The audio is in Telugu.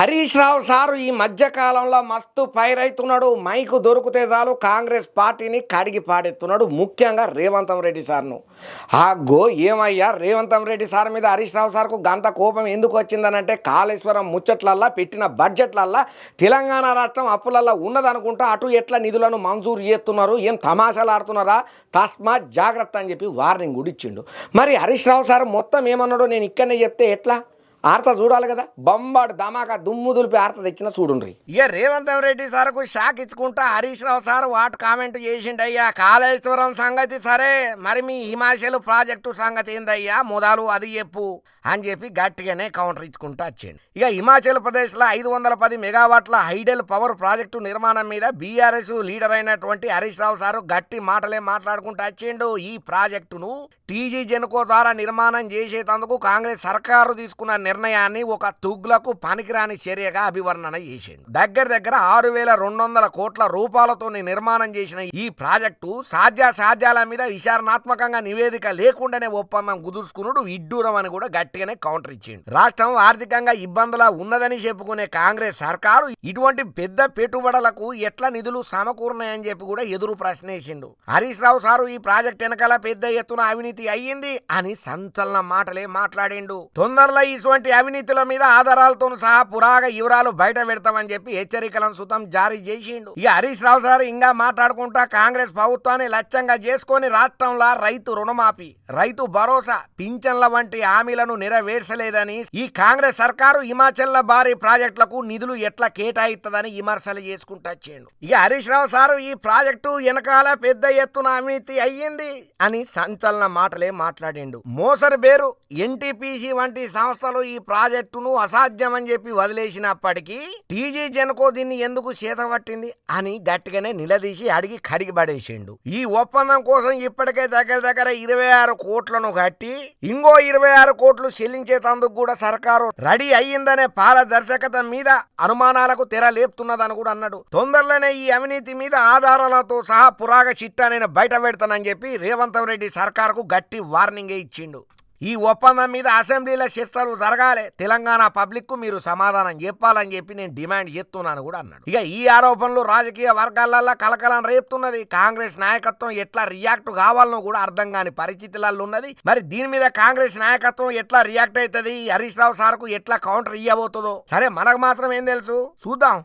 హరీష్ రావు సారు ఈ మధ్యకాలంలో మస్తు ఫైర్ అవుతున్నాడు మైకు దొరికితే చాలు కాంగ్రెస్ పార్టీని కడిగి పాడెత్తున్నాడు ముఖ్యంగా రేవంతం రెడ్డి సార్ను. ఆ గో ఏమయ్యా? రేవంతం రెడ్డి సార్ మీద హరీష్ రావు సార్కు గంత కోపం ఎందుకు వచ్చిందనంటే కాళేశ్వరం ముచ్చట్లల్లా పెట్టిన బడ్జెట్లల్లా తెలంగాణ రాష్ట్రం అప్పులల్లా ఉన్నదనుకుంటా అటు ఎట్లా నిధులను మంజూరు చేస్తున్నారు? ఏం తమాషాలు ఆడుతున్నారా? తస్మాత్ జాగ్రత్త అని చెప్పి వార్నింగ్ కూడా ఇచ్చిండు. మరి హరీష్ రావు సార్ మొత్తం ఏమన్నాడో నేను ఇక్కడనే చెప్తే ఎట్లా? ఆర్త చూడాలి కదా. బొంబాడు ధమాకా దుమ్ము దులిపి ఆర్త తెచ్చిన చూడుండ్రి. ఇక రేవంత్ రెడ్డి సార్కు షాక్ ఇచ్చుకుంటా Harish Rao sir what comment చేసిండయ్యా? Kaleshwaram సంగతి సరే మరి మీ హిమాచల్ ప్రాజెక్టు సంగతి ఏందయ్యా? మొదలు అది చెప్పు అని చెప్పి గట్టిగానే కౌంటర్ ఇచ్చుకుంటా వచ్చిండు. ఇక హిమాచల్ ప్రదేశ్లో ఐదు వందల పది మెగావాట్ల హైడెల్ పవర్ ప్రాజెక్టు నిర్మాణం మీద బీఆర్ఎస్ లీడర్ అయినటువంటి హరీష్ రావు సారు గట్టి మాటలే మాట్లాడుకుంటూ వచ్చిండు. ఈ ప్రాజెక్టును టీజీ జెన్కో ద్వారా నిర్మాణం చేసేటందుకు కాంగ్రెస్ సర్కారు తీసుకున్న నిర్ణయాన్ని ఒక తుగ్లకు పనికిరాని చర్యగా అభివర్ణన చేసిండు. దగ్గర దగ్గర ఆరు వేల రెండు వందల కోట్ల రూపాయలతో నిర్మాణం చేసిన ఈ ప్రాజెక్టు సాధ్యాసాధ్యాల మీద విచారణాత్మకంగా నివేదిక లేకుండానే ఒప్పందం కుదుర్చుకున్నాడు ఇడ్డూరం అని కూడా గట్టిగానే కౌంటర్ ఇచ్చిండు. రాష్ట్రం ఆర్థికంగా ఇబ్బందులా ఉన్నదని చెప్పుకునే కాంగ్రెస్ సర్కారు ఇటువంటి పెద్ద పెట్టుబడులకు ఎట్లా నిధులు సమకూర్నాయని చెప్పి కూడా ఎదురు ప్రశ్నేసిండు. హరీష్ రావు సారు ఈ ప్రాజెక్ట్ వెనకాల పెద్ద ఎత్తున అవినీతి అయ్యింది అని సంచలన మాటలే మాట్లాడిండు. తొందరలో ఇటువంటి అవినీతుల మీద ఆధారాలతో సహా పురాగ వివరాలు బయట పెడతామని చెప్పి హెచ్చరికలను సుతం జారీ చేసిండు. ఇక హరీష్ రావు సార్ ఇంకా మాట్లాడుకుంటా కాంగ్రెస్ ప్రభుత్వాన్ని లక్ష్యంగా చేసుకొని రాష్ట్రంలో రైతు రుణమాఫీ రైతు భరోసా పింఛన్ల వంటి హామీలను నెరవేర్చలేదని ఈ కాంగ్రెస్ సర్కారు హిమాచల్ భారీ ప్రాజెక్టులకు నిధులు ఎట్లా కేటాయిస్తుందని విమర్శలు చేసుకుంటా చేయండు ఇక హరీష్ రావు సారు ఈ ప్రాజెక్టు వెనకాల పెద్ద ఎత్తున అవినీతి అయ్యింది అని సంచలన మాటలే మాట్లాడిండు. మోసరు బేరు ఎన్టీపీసీ వంటి సంస్థలు ఈ ప్రాజెక్టును అసాధ్యమని చెప్పి వదిలేసినప్పటికీ టీజీ జెన్కో దీన్ని ఎందుకు చేతపట్టింది అని గట్టిగానే నిలదీసి అడిగి కడిగి పడేసిండు. ఈ ఒప్పందం కోసం ఇప్పటికే దగ్గర దగ్గర ఇరవై ఆరు కోట్లను కట్టి ఇంకో ఇరవై ఆరు కోట్లు చెల్లించేటందుకు కూడా సర్కారు రెడీ అయ్యిందనే పారదర్శకత మీద అనుమానాలకు తెర లేపుతున్నదని కూడా అన్నాడు. తొందరలోనే ఈ అవినీతి మీద ఆధారాలతో సహా పురాగ చిట్టా నేను బయట పెడతానని చెప్పి రేవంత్ రెడ్డి సర్కారుకు గట్టి వార్నింగే ఇచ్చిండు. ఈ ఒప్పందం మీద అసెంబ్లీలో చర్చలు జరగాలి. తెలంగాణ పబ్లిక్కు మీరు సమాధానం చెప్పాలని చెప్పి నేను డిమాండ్ చేస్తున్నాను కూడా అన్నాడు. ఇక ఈ ఆరోపణలు రాజకీయ వర్గాలల్లో కలకలం రేపుతున్నది. కాంగ్రెస్ నాయకత్వం ఎట్లా రియాక్ట్ కావాలనో కూడా అర్థం కాని పరిస్థితులలో ఉన్నది. మరి దీని మీద కాంగ్రెస్ నాయకత్వం ఎట్లా రియాక్ట్ అవుతుంది హరీష్ రావు సార్కు ఎట్లా కౌంటర్ ఇవ్వబోతుందో సరే మనకు మాత్రం ఏం తెలుసు? చూద్దాం.